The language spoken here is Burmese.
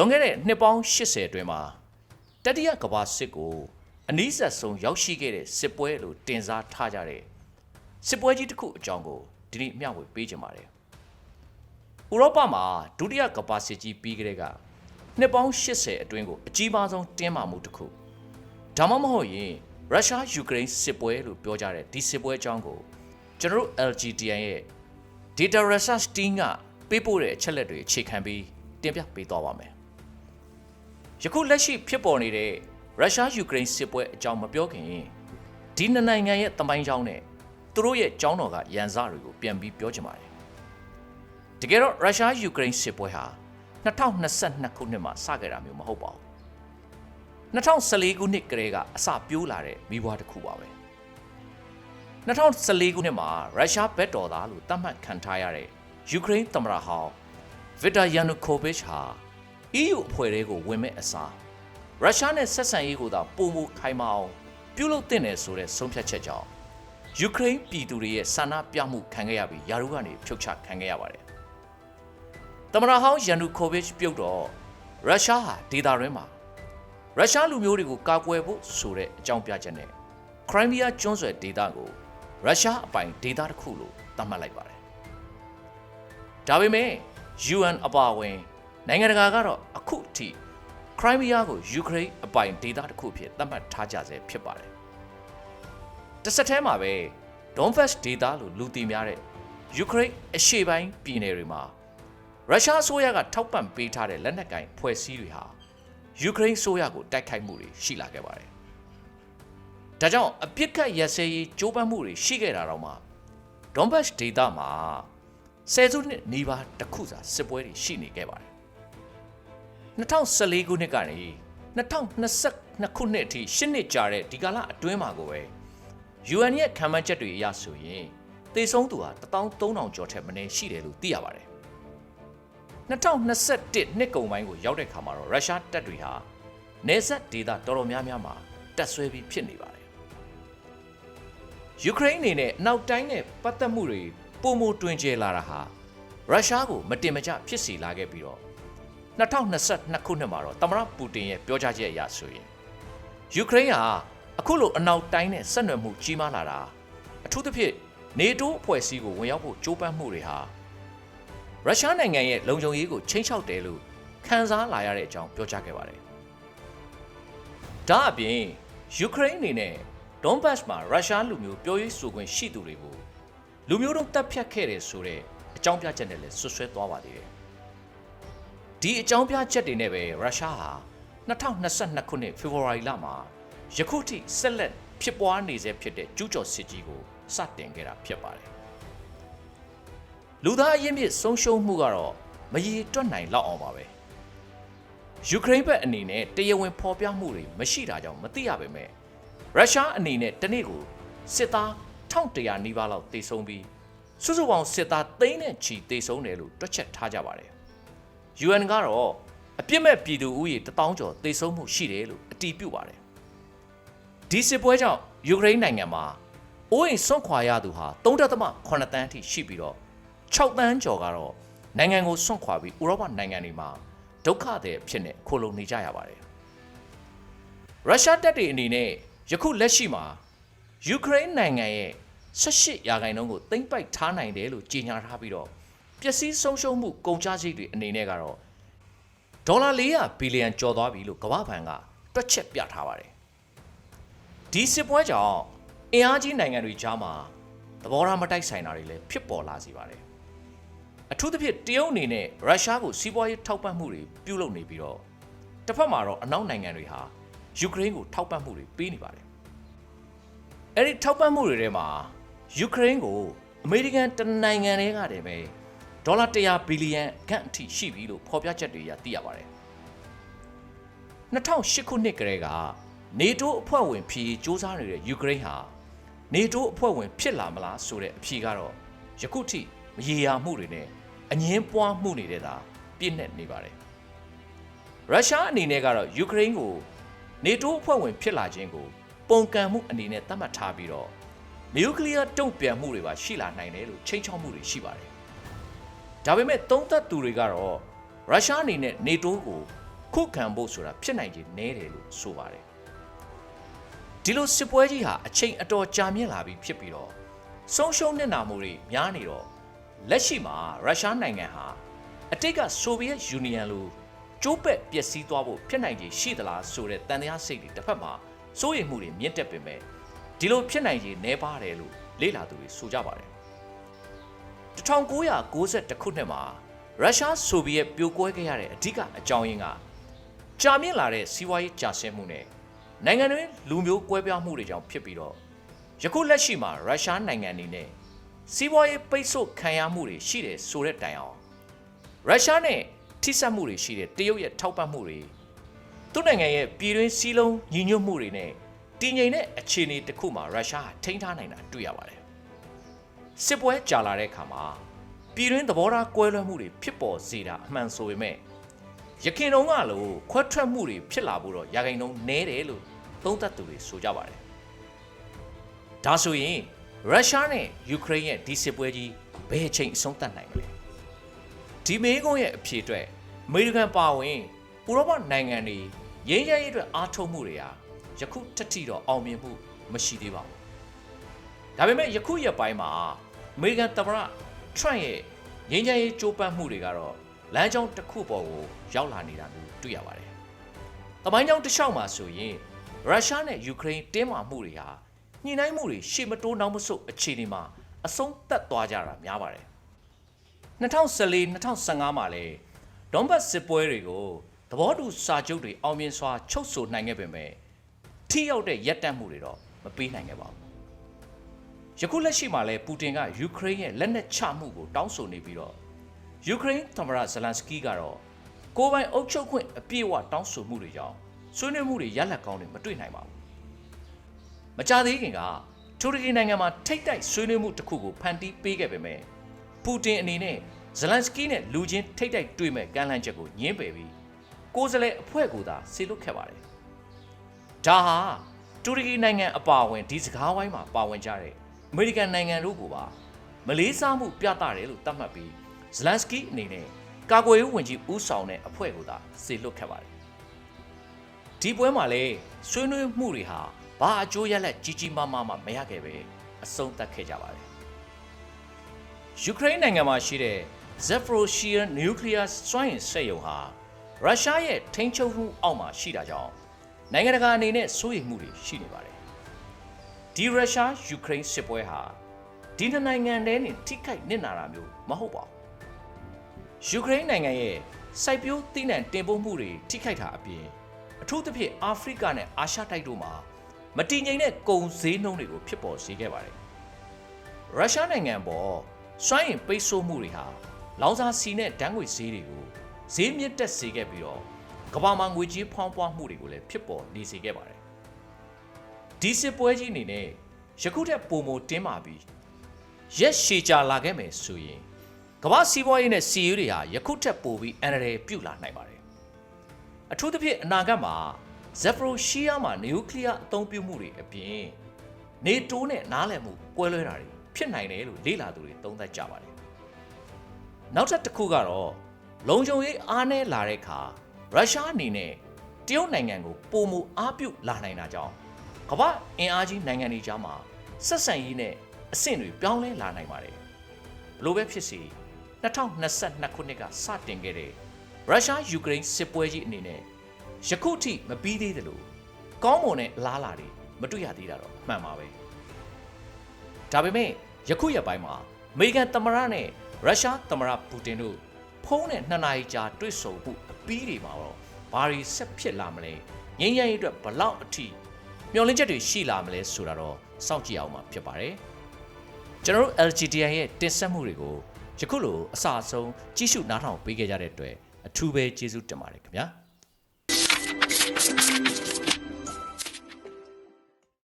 လွန်ခဲ့တဲ့နှစ်ပေါင်း80အတွင်းမှာတတိယကမ္ဘာစစ်ကိုအနည်းဆက်ဆုံးရောက်ရှိခဲ့တဲ့စစ်ပွဲလို့တင်စားထားကြတဲ့စစ်ပွဲကြီးတစ်ခုအကြောင်းကိုဒီနေ့မျှဝေပေးကြပါတယ်။ဥရောပမှာဒုတိယကမ္ဘာစစ်ကြီးပြီးကြတဲ့ကနှစ်ပေါင်း80အတွင်းကိုအကြီးမားဆုံးတင်းမာမှုတစ်ခုဒါမှမဟုတ်ရင်ရုရှားယူကရိန်းစစ်ပွဲလို့ပြောကြတဲ့ဒီစစ်ပွဲအကြောင်းကိုကျွန်တော်တို့ LGTN ရဲ့ Data Research Team ကပေးပို့တဲ့အချက်လက်တွေအခြေခံပြီးတင်ပြပေးသွားပါမယ်။ ယခုလက်ရှိဖြစ်ပေါ်နေတဲ့ရုရှားယူကရိန်းစစ်ပွဲအကြောင်းမပြောခင်ဒီနှစ်နိုင်ငံရဲ့တမိုင်းကြောင်းနဲ့သူတို့ရဲ့ကြောင်းတော်ကရန်စတွေကိုပြန်ပြီးပြောချင်ပါတယ်။တကယ်တော့ရုရှားယူကရိန်းစစ်ပွဲဟာ2022ခုနှစ်မှာစခဲ့တာမျိုးမဟုတ်ပါဘူး။2014ခုနှစ်ကတည်းကအစပြိုးလာတဲ့မိဘွားတစ်ခုပါပဲ။2014ခုနှစ်မှာရုရှားဘက်တော်သားလို့သတ်မှတ်ခံထားရတဲ့ယူကရိန်းသမ္မတဟောင်းဗစ်တာယာနူကိုဗစ်ဟာ EU အဖွဲ့တွေကိုဝင်မဲ့အစားရုရှားနဲ့ဆက်ဆံရေးကိုသာပုံမခိုင်မာအောင်ပြုလုပ်တင်တယ်ဆိုတဲ့ဆုံးဖြတ်ချက်ကြောင့်ယူကရိန်းပြည်သူတွေရဲ့ဆန္ဒပြမှုခံခဲ့ရပြီးယာရုကနေဖြုတ်ချခံခဲ့ရပါတယ်။သမ္မတဟောင်းယာနူကိုဗစ်ပြုတ်တော့ရုရှားဟာဒေသတွင်းမှာရုရှားလူမျိုးတွေကိုကာကွယ်ဖို့ဆိုတဲ့အကြောင်းပြချက်နဲ့ခရိုင်းမီးယားကျွန်းဆွယ်ဒေသကိုရုရှားအပိုင်ဒေသတစ်ခုလို့သတ်မှတ်လိုက်ပါတယ်။ဒါပေမဲ့ UN အပါအဝင် နိုင်ငံတကာကတော့အခုထိခရိုင်းမီးယားကိုယူကရိန်းအပိုင်ဒေသတစ်ခုဖြစ်သတ်မှတ်ထားကြဆဲဖြစ်ပါတယ်။တစ်ဆက်တည်းမှာပဲဒွန်ဖက်ဒေသလို့လူသိများတဲ့ယူကရိန်းအရှေ့ပိုင်းပြည်နယ်တွေမှာရုရှားအစိုးရကထောက်ပံ့ပေးထားတဲ့လက်နက်ကင်ဖွဲ့စည်းတွေဟာယူကရိန်းအစိုးရကိုတိုက်ခိုက်မှုတွေရှိလာခဲ့ပါတယ်။ဒါကြောင့်အပြစ်ကတ်ရက်စဲရေးကြိုးပမ်းမှုတွေရှိခဲ့တာတော့မှဒွန်ဘတ်ဒေသမှာဆယ်စုနှစ်နီးပါးတစ်ခုစာစစ်ပွဲတွေရှိနေခဲ့ပါတယ် 2014ခုနှစ်ကနေ2022ခုနှစ်အထိ10နှစ်ကြာတဲ့ဒီကာလအတွင်းမှာကိုပဲ UN ရဲ့ခံမှန်းချက်တွေအရဆိုရင်သေဆုံးသူဟာ13000ကျော်ထက်မနည်းရှိတယ်လို့သိရပါတယ်2021နှစ်ကုန်ပိုင်းကိုရောက်တဲ့ခါမှာတော့ရုရှားတပ်တွေဟာနေဆက်ဒေသတော်တော်များများမှာတပ်ဆွဲပြီးဖြစ်နေပါတယ်ယူကရိန်းအနေနဲ့နောက်တိုင်းနဲ့ပတ်သက်မှုတွေပုံမတွင်ကျဲလာတာဟာရုရှားကိုမတင်မကျဖြစ်စီလာခဲ့ပြီးတော့ 2022ခုနှစ်မှာတော့သမ္မတပူတင်ရဲ့ပြောကြားချက်အရဆိုရင်ယူကရိန်းဟာအခုလိုအနောက်တိုင်းနဲ့ဆက်နွယ်မှုကြီးမားလာတာအထူးသဖြင့်နေတိုးအဖွဲ့အစည်းကိုဝင်ရောက်ဖို့ကြိုးပမ်းမှုတွေဟာရုရှားနိုင်ငံရဲ့လုံခြုံရေးကိုချိန်ချောက်တယ်လို့ခန်းစားလာရတဲ့အကြောင်းပြောကြားခဲ့ပါတယ်။ဒါအပြင်ယူကရိန်းအနေနဲ့ဒွန်ဘတ်မှာရုရှားလူမျိုးပြောရေးဆိုခွင့်ရှိသူတွေကိုလူမျိုးတို့တပ်ဖြတ်ခဲ့တယ်ဆိုတဲ့အကြောင်းပြချက်နဲ့လည်းဆွဆွဲသွားပါသေးတယ်။ ဒီအကြောင်းပြချက်တွေနဲ့ပဲရုရှားဟာ2022ခုနှစ်ဖေဖော်ဝါရီလမှာယခုထိဆက်လက်ဖြစ်ပွားနေဆဲဖြစ်တဲ့ကျူးကျော်စစ်ကြီးကိုစတင်ခဲ့တာဖြစ်ပါတယ်။လူသားအရင်းမြစ်ဆုံးရှုံးမှုကတော့မရေတွက်နိုင်လောက်အောင်ပါပဲ။ယူကရိန်းဘက်အနေနဲ့တရားဝင်ဖော်ပြမှုတွေမရှိတာကြောင့်မသိရပါပဲ။ရုရှားအနေနဲ့တနေ့ကိုစစ်သား1100နီးပါးလောက်တေဆုံးပြီးစုစုပေါင်းစစ်သားသိန်းနဲ့ချီတေဆုံးတယ်လို့တွက်ချက်ထားကြပါတယ်။ UN ကတော့အပြစ်မဲ့ပြည်သူဦးရေ1000ကျော်တေဆုံးမှုရှိတယ်လို့အတည်ပြုပါတယ်။ဒီစစ်ပွဲကြောင့်ယူကရိန်းနိုင်ငံမှာအိုးအိမ်ဆွန့်ခွာရသူဟာ3.8တန်းအထိရှိပြီးတော့6တန်းကျော်ကတော့နိုင်ငံကိုဆွန့်ခွာပြီးဥရောပနိုင်ငံတွေမှာဒုက္ခတွေဖြစ်နေခိုလုံနေကြရပါတယ်။ရုရှားတပ်တွေအနေနဲ့ယခုလက်ရှိမှာယူကရိန်းနိုင်ငံရဲ့18ရာခိုင်နှုန်းကိုသိမ့်ပိုက်ထားနိုင်တယ်လို့ကြေညာထားပြီးတော့ ပျက်စီးဆုံးရှုံးမှုကုန်ကျစရိတ်တွေအနေနဲ့ကတော့ဒေါ်လာ400ဘီလီယံကျော်သွားပြီလို့ကမ္ဘာ့ဘဏ်ကတွက်ချက်ပြထားပါတယ်ဒီစစ်ပွဲကြောင့်အင်အားကြီးနိုင်ငံတွေကြားမှာသဘောထားမတိုက်ဆိုင်တာတွေလည်းဖြစ်ပေါ်လာစေပါတယ်အထူးသဖြင့်တရုတ်အနေနဲ့ရုရှားကိုစီးပွားရေးထောက်ပံ့မှုတွေပြုလုပ်နေပြီးတော့တစ်ဖက်မှာတော့အနောက်နိုင်ငံတွေဟာယူကရိန်းကိုထောက်ပံ့မှုတွေပေးနေပါတယ်အဲ့ဒီထောက်ပံ့မှုတွေထဲမှာယူကရိန်းကိုအမေရိကန်တနိုင်ငံတည်းကတည်းပဲ ဒေါ်လာ100ဘီလီယံခန့်အထိရှိပြီလို့ဖော်ပြချက်တွေရသိရပါတယ်2008ခုနှစ်ကတည်းကနေတိုးအဖွဲ့ဝင်ဖြစ်စ조사နေတဲ့ယူကရိန်းဟာနေတိုးအဖွဲ့ဝင်ဖြစ်လာမလားဆိုတဲ့အဖြေကတော့ယခုထိမရေရာမှုတွေနဲ့အငင်းပွားမှုနေတဲ့သာပြည့်နေနေပါတယ်ရုရှားအနေနဲ့ကတော့ယူကရိန်းကိုနေတိုးအဖွဲ့ဝင်ဖြစ်လာခြင်းကိုပုံကံမှုအနေနဲ့သတ်မှတ်ထားပြီးတော့နျူကလ িয়ার တုံ့ပြန်မှုတွေပါရှိလာနိုင်တယ်လို့ချိန်ချောက်မှုတွေရှိပါတယ်။ ဒါပေမဲ့သုံးသက်သူတွေကတော့ရုရှားအနေနဲ့နေတိုးကိုခုခံဖို့ဆိုတာဖြစ်နိုင်ခြေနည်းတယ်လို့ဆိုပါတယ်ဒီလိုစစ်ပွဲကြီးဟာအချိန်အတော်ကြာမြင့်လာပြီးဖြစ်ပြီးတော့ဆုံးရှုံးနစ်နာမှုတွေများနေတော့လက်ရှိမှာရုရှားနိုင်ငံဟာအတိတ်ကဆိုဗီယက်ယူနီယံလိုကျိုးပဲ့ပျက်စီးသွားဖို့ဖြစ်နိုင်ခြေရှိသလားဆိုတဲ့တန်တရားစိတ်တွေတစ်ဖက်မှာစိုးရိမ်မှုတွေမြင့်တက်ပေမဲ့ဒီလိုဖြစ်နိုင်ခြေနည်းပါတယ်လို့လေ့လာသူတွေဆိုကြပါတယ် 1992ခုနှစ်မှာရုရှားဆိုဗီယက်ပြိုကွဲခဲ့ရတဲ့အဓိကအကြောင်းရင်းကကြာမြင့်လာတဲ့စီးပွားရေးကျဆင်းမှုနဲ့နိုင်ငံတွင်းလူမျိုးကွဲပြားမှုတွေကြောင့်ဖြစ်ပြီးတော့ယခုလက်ရှိမှာရုရှားနိုင်ငံအနေနဲ့စီးပွားရေးပိတ်ဆို့ခံရမှုတွေရှိတယ်ဆိုတဲ့တိုင်အောင်ရုရှားနဲ့ထိစပ်မှုတွေရှိတဲ့တရုတ်ရဲ့ထောက်ပံ့မှုတွေသူ့နိုင်ငံရဲ့ပြည်တွင်းစည်းလုံးညီညွတ်မှုတွေနဲ့တည်ငြိမ်တဲ့အခြေအနေတစ်ခုမှာရုရှားဟာထိန်းထားနိုင်တာတွေ့ရပါတယ် စစ်ပွဲကြာလာတဲ့အခါမှာပြည်တွင်းသဘောထားကွဲလွဲမှုတွေဖြစ်ပေါ်စေတာအမှန်ဆိုပေမဲ့ရခင်တုန်းကလိုခွဲထွက်မှုတွေဖြစ်လာဖို့တော့ရာဂိန်လုံးနည်းတယ်လို့သုံးသပ်သူတွေဆိုကြပါတယ်ဒါဆိုရင်ရုရှားနဲ့ယူကရိန်းရဲ့ဒီစစ်ပွဲကြီးဘယ်အချိန်အဆုံးသတ်နိုင်မလဲဒီမေးခွန်းရဲ့အဖြေအတွက်အမေရိကန်ပါဝင်ဥရောပနိုင်ငံတွေရင်းရရေးအတွက်အားထုတ်မှုတွေဟာယခုထက်ထိတော့အောင်မြင်မှုမရှိသေးပါဘူးဒါပေမဲ့ယခုရက်ပိုင်းမှာ အမေရိကန်သမ္မတထရန့်ရဲ့ငြိမ်းချမ်းရေးကြိုးပမ်းမှုတွေကတော့လမ်းကြောင်းတစ်ခုပေါ်ကိုရောက်လာနေတာမျိုးတွေ့ရပါတယ်။တမိုင်းကြောင်းတစ်လျှောက်မှာဆိုရင်ရုရှားနဲ့ယူကရိန်းတင်းမာမှုတွေဟာညှိနှိုင်းမှုတွေရှေ့မတိုးနောက်မဆုတ်အခြေအနေမှာအဆုံးသတ်သွားကြတာများပါတယ်။2014-2015မှာလေဒေါန်ဘတ်စစ်ပွဲတွေကိုသဘောတူစာချုပ်တွေအောင်မြင်စွာချုပ်ဆိုနိုင်ခဲ့ပေမဲ့ထိရောက်တဲ့ရက်တက်မှုတွေတော့မပေးနိုင်ခဲ့ပါဘူး။ ယခုလက်ရှိမှာလဲပူတင်ကယူကရိန်းရဲ့လက်နက်ချမှုကိုတောင်းဆိုနေပြီးတော့ယူကရိန်းသမ္မတဇလန်စကီကတော့ကိုယ်ပိုင်အုပ်ချုပ်ခွင့်အပြည့်အဝတောင်းဆိုမှုတွေကြောင့်ဆွေးနွေးမှုတွေရလဒ်ကောင်းတွေမတွေ့နိုင်ပါဘူး။မကြသေးခင်ကတူရကီနိုင်ငံမှာထိတ်တိုက်ဆွေးနွေးမှုတစ်ခုကိုဖန်တီးပေးခဲ့ပေမဲ့ပူတင်အနေနဲ့ဇလန်စကီနဲ့လူချင်းထိတ်တိုက်တွေ့မဲ့ကမ်းလှမ်းချက်ကိုညှင်းပယ်ပြီးကိုယ်စားလှယ်အဖွဲ့ကိုသာဆေလွတ်ခဲ့ပါတယ်။ဒါဟာတူရကီနိုင်ငံအပါအဝင်ဒီစကားဝိုင်းမှာပါဝင်ကြတဲ့ အမေရိကန်နိုင်ငံတို့ကပါမလေးစားမှုပြသတယ်လို့သတ်မှတ်ပြီးဇလန်စကီအနေနဲ့ကာကွယ်ရေးဝန်ကြီးဦးဆောင်တဲ့အဖွဲ့ကိုသာစေလွတ်ခဲ့ပါတယ်။ဒီပွဲမှာလည်းဆွေးနွေးမှုတွေဟာဘာအကျိုးရလဒ်ကြီးကြီးမားမားမှမရခဲ့ပဲအဆုံးသတ်ခဲ့ကြပါတယ်။ယူကရိန်းနိုင်ငံမှာရှိတဲ့ Zaporizhzhia Nuclear စွမ်းအင်စက်ရုံဟာရုရှားရဲ့ထိန်းချုပ်မှုအောက်မှာရှိတာကြောင့်နိုင်ငံတကာအနေနဲ့စိုးရိမ်မှုတွေရှိနေပါတယ်။ ဒီရုရှားယူကရိန်းစစ်ပွဲဟာဒီနှစ်နိုင်ငံတည်းနဲ့ထိခိုက်နစ်နာတာမျိုးမဟုတ်ပါဘူးယူကရိန်းနိုင်ငံရဲ့စိုက်ပျိုးသီးနှံတင်ပို့မှုတွေထိခိုက်တာအပြင်အထူးသဖြင့်အာဖရိကနဲ့အာရှတိုက်တို့မှာမတည်ငြိမ်တဲ့ကုန်ဈေးနှုန်းတွေကိုဖြစ်ပေါ်စေခဲ့ပါတယ်။ရုရှားနိုင်ငံပေါ်စွမ်းအင်ပိတ်ဆို့မှုတွေဟာလောင်စာဆီနဲ့ဓာတ်ငွေဈေးတွေကိုဈေးမြင့်တက်စေခဲ့ပြီးတော့ကမ္ဘာမှာငွေကြေးဖောင်းပွားမှုတွေကိုလည်းဖြစ်ပေါ်နေစေခဲ့ပါတယ်။ ဒီစစ်ပွဲကြီးအနေနဲ့ယခုထက်ပိုမိုတင်းမာပြီးရက်ရှည်ကြာလာခဲ့မယ်ဆိုရင်ကမ္ဘာစီးပွားရေးနဲ့စီးရေးတွေဟာယခုထက်ပိုပြီးအန္တရာယ်ပြုလာနိုင်ပါတယ်အထူးသဖြင့်အနာဂတ်မှာဇက်ပရိုရှီးယားမှာနျူကလ িয়ার အသုံးပြုမှုတွေအပြင်နေတိုးနဲ့နားလည်မှုကွဲလွဲတာတွေဖြစ်နိုင်တယ်လို့လေ့လာသူတွေသုံးသပ်ကြပါတယ်နောက်ထပ်တစ်ခုကတော့လုံခြုံရေးအားနည်းလာတဲ့အခါရုရှားအနေနဲ့တရုတ်နိုင်ငံကိုပုံမူအားပြုလာနိုင်တာကြောင့် ကမ္ဘာအင်အားကြီးနိုင်ငံတွေကြားမှာဆက်ဆံရေးနဲ့အဆင့်တွေပြောင်းလဲလာနိုင်ပါတယ်ဘလို့ပဲဖြစ်စီ2022ခုနှစ်ကစတင်ခဲ့တဲ့ရုရှားယူကရိန်းစစ်ပွဲကြီးအနေနဲ့ယခုထိမပြီးသေးသလိုကောင်းမွန်တဲ့အလားအလာတွေမတွေ့ရသေးတာတော့မှန်ပါပဲဒါပေမဲ့ယခုရက်ပိုင်းမှာအမေရိကန်သမ္မတနဲ့ရုရှားသမ္မတပူတင်တို့ဖုန်းနဲ့နှစ်နာရီကြာတွေ့ဆုံမှုအပြီးတွေမှာတော့ဘာတွေဆက်ဖြစ်လာမလဲငြိမ်းချမ်းရေးအတွက်ဘလောက်အထိ မျှော်လင့်ချက်တွေရှိလာမလဲဆိုတာတော့စောင့်ကြည့်အောင်မှာဖြစ်ပါတယ်ကျွန်တော်တို့ LGDN ရဲ့တင်ဆက်မှုတွေကိုယခုလိုအစအဆုံးကြီးစုနားထောင်ပေးခဲ့ကြတဲ့အတွက်အထူးပဲကျေးဇူးတင်ပါတယ်ခင်ဗျာ။